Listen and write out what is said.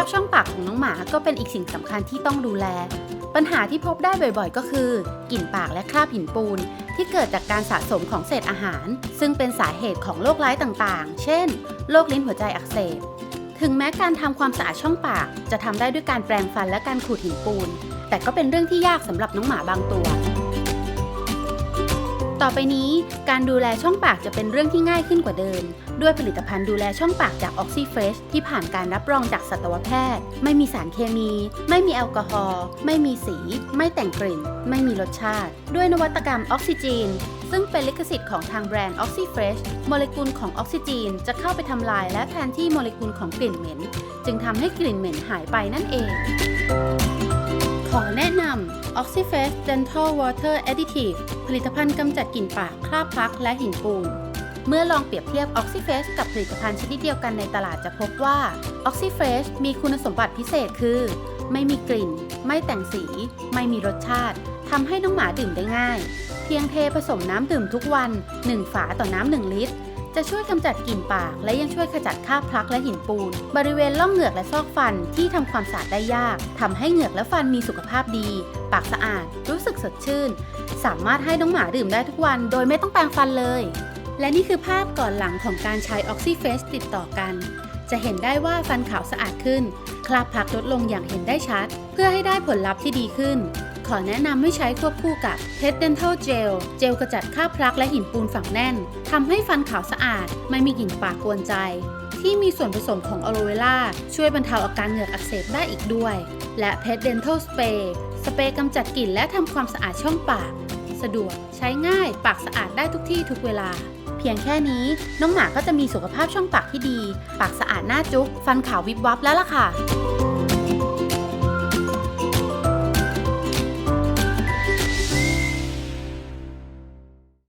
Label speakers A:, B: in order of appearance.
A: าพช่องปากของน้องหมาก็เป็นอีกสิ่งสำคัญที่ต้องดูแล ปัญหาที่พบได้บ่อยๆ ก็คือกลิ่นปากและคราบหินปูน ที่เกิดจากการสะสมของเศษอาหาร ซึ่งเป็นสาเหตุของโรคร้ายต่างๆ เช่น โรคลิ้นหัวใจอักเสบ ถึงแม้การทำความสะอาดช่องปาก จะทำได้ด้วยการแปรงฟันและการขูดหินปูน แต่ก็เป็นเรื่องที่ยากสำหรับน้องหมาบางตัว ต่อไปนี้การดูแลช่องปากจะเป็นเรื่องที่ง่ายขึ้นกว่าเดิม ด้วยผลิตภัณฑ์ดูแลช่องปากจาก OxyFresh ที่ผ่านการรับรองจากสัตวแพทย์ ไม่มีสารเคมี ไม่มีแอลกอฮอล์ไม่มีสี ไม่แต่งกลิ่น ไม่มีรสชาติ ด้วยนวัตกรรมออกซิจีนซึ่งเป็นลิขสิทธิ์ของทางแบรนด์ OxyFresh โมเลกุลของออกซิจีนจะเข้าไปทำลายและแทนที่โมเลกุลของกลิ่นเหม็น จึงทำให้กลิ่นเหม็นหายไปนั่นเอง ขอแนะนำ OxyFresh Dental Water Additive ผลิตภัณฑ์กำจัดกลิ่นปาก คราบพลักและหินปูน เมื่อลองเปรียบเทียบ OxyFresh กับผลิตภัณฑ์ชนิดเดียวกันในตลาดจะพบว่า OxyFresh มีคุณสมบัติพิเศษคือ ไม่มีกลิ่น ไม่แต่งสี ไม่มีรสชาติทำให้น้องหมาดื่มได้ง่าย เพียงเทผสมน้ำดื่มทุกวัน 1 ฝาต่อน้ำ1ลิตร จะช่วยกำจัดกลิ่นปาก และยังช่วยขจัดคราบพลักและหินปูน บริเวณร่องเหงือกและซอกฟันที่ทำความสะอาดได้ยากทำให้เหงือกและฟันมีสุขภาพดี ปากสะอาด รู้สึกสดชื่น สามารถให้น้องหมาดื่มได้ทุกวัน โดยไม่ต้องแปรงฟันเลย และนี่คือภาพก่อนหลังของการใช้ OxyFresh ติดต่อกัน จะเห็นได้ว่าฟันขาวสะอาดขึ้น คราบพลักลดลงอย่างเห็นได้ชัด เพื่อให้ได้ผลลัพธ์ที่ดีขึ้น ขอแนะนำให้ใช้ควบคู่กับ p e t Dental Gel เจลกระจัดคราบพลักและหินปูนฝังแน่นทำให้ฟันขาวสะอาด ไม่มีกลิ่นปากกวนใจ ที่มีส่วนผสมของอะโลเวล่าช่วยบรรเทาอาการเหงือกอักเสบได้อีกด้วย และ p e t Dental Spray สเปรย์กำจัดกลิ่นและทำความสะอาดช่องปาก สะดวก ใช้ง่าย ปากสะอาดได้ทุกที่ทุกเวลา เพียงแค่นี้ น้องหมาก็จะมีสุขภาพช่องปากที่ดี ปากสะอาดหน้าจุ๊บฟันขาววิบวับแล้วล่ะค่ะ